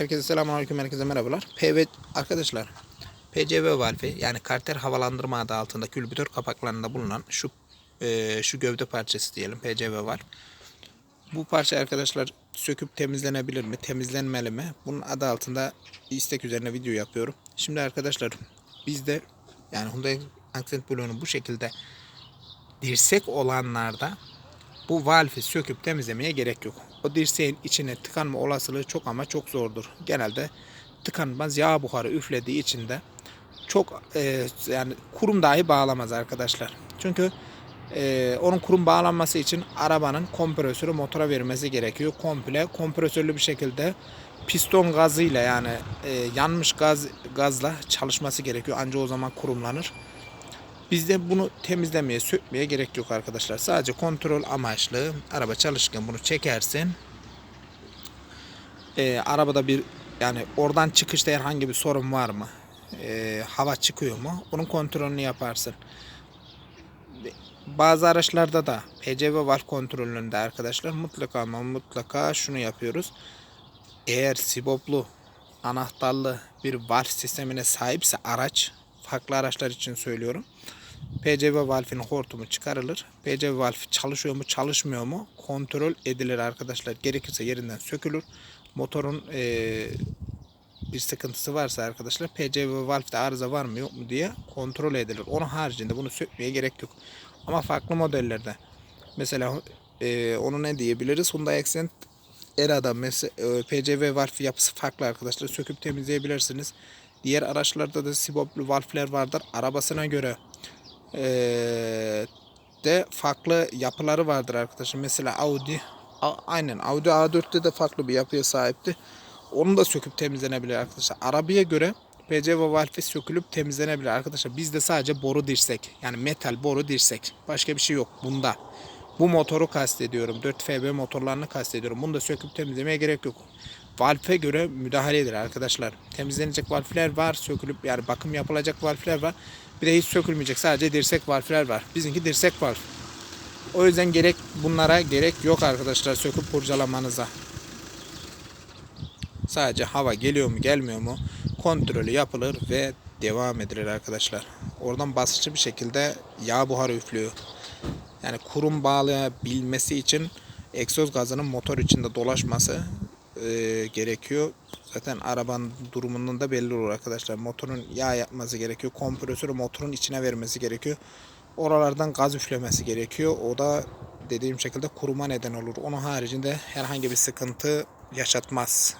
Herkese selamünaleyküm, herkese merhabalar. PV arkadaşlar, PCV valfi yani karter havalandırma adı altında külbütör kapaklarında bulunan şu e, şu gövde parçası diyelim PCV valf. Bu parça arkadaşlar söküp temizlenebilir mi, temizlenmeli mi? Bunun adı altında istek üzerine video yapıyorum. Şimdi arkadaşlar bizde yani Hyundai Accent Blue'nun bu şekilde dirsek olanlarda bu valfi söküp temizlemeye gerek yok. O dirseğin içine tıkanma olasılığı çok ama çok zordur. Genelde tıkanmaz yağ buharı üflediği için de çok e, yani kurum dahi bağlamaz arkadaşlar. Çünkü e, onun kurum bağlanması için arabanın kompresörü motora vermesi gerekiyor. Komple kompresörlü bir şekilde piston gazıyla yani e, yanmış gaz gazla çalışması gerekiyor. Ancak o zaman kurumlanır. Bizde bunu temizlemeye, sökmeye gerek yok arkadaşlar. Sadece kontrol amaçlı araba çalışırken bunu çekersin. Ee, arabada bir yani oradan çıkışta herhangi bir sorun var mı? Ee, hava çıkıyor mu? Bunun kontrolünü yaparsın. Bazı araçlarda da PCV valf kontrolünde arkadaşlar mutlaka ama mutlaka şunu yapıyoruz. Eğer siboplu anahtarlı bir valf sistemine sahipse araç farklı araçlar için söylüyorum. PCV valfinin hortumu çıkarılır. PCV valfi çalışıyor mu çalışmıyor mu kontrol edilir arkadaşlar. Gerekirse yerinden sökülür. Motorun eee, bir sıkıntısı varsa arkadaşlar PCV valfte arıza var mı yok mu diye kontrol edilir. Onun haricinde bunu sökmeye gerek yok. Ama farklı modellerde mesela eee, onu ne diyebiliriz? Hyundai Accent Era'da mesela e, PCV valf yapısı farklı arkadaşlar. Söküp temizleyebilirsiniz. Diğer araçlarda da siboplu valfler vardır. Arabasına göre de farklı yapıları vardır arkadaşlar. Mesela Audi aynen Audi A4'te de farklı bir yapıya sahipti. Onu da söküp temizlenebilir arkadaşlar. Arabaya göre PCV valfi sökülüp temizlenebilir arkadaşlar. Bizde sadece boru dirsek. Yani metal boru dirsek. Başka bir şey yok bunda. Bu motoru kastediyorum. 4FB motorlarını kastediyorum. Bunu da söküp temizlemeye gerek yok. Valfe göre müdahale edilir arkadaşlar. Temizlenecek valfler var. Sökülüp yani bakım yapılacak valfler var. Bir de hiç sökülmeyecek. Sadece dirsek valfler var. Bizimki dirsek valf. O yüzden gerek bunlara gerek yok arkadaşlar söküp kurcalamanıza. Sadece hava geliyor mu gelmiyor mu kontrolü yapılır ve devam edilir arkadaşlar. Oradan basıcı bir şekilde yağ buharı üflüyor. Yani kurum bağlayabilmesi için egzoz gazının motor içinde dolaşması e, gerekiyor. Zaten arabanın durumundan da belli olur arkadaşlar. Motorun yağ yapması gerekiyor. Kompresörü motorun içine vermesi gerekiyor. Oralardan gaz üflemesi gerekiyor. O da dediğim şekilde kuruma neden olur. Onun haricinde herhangi bir sıkıntı yaşatmaz.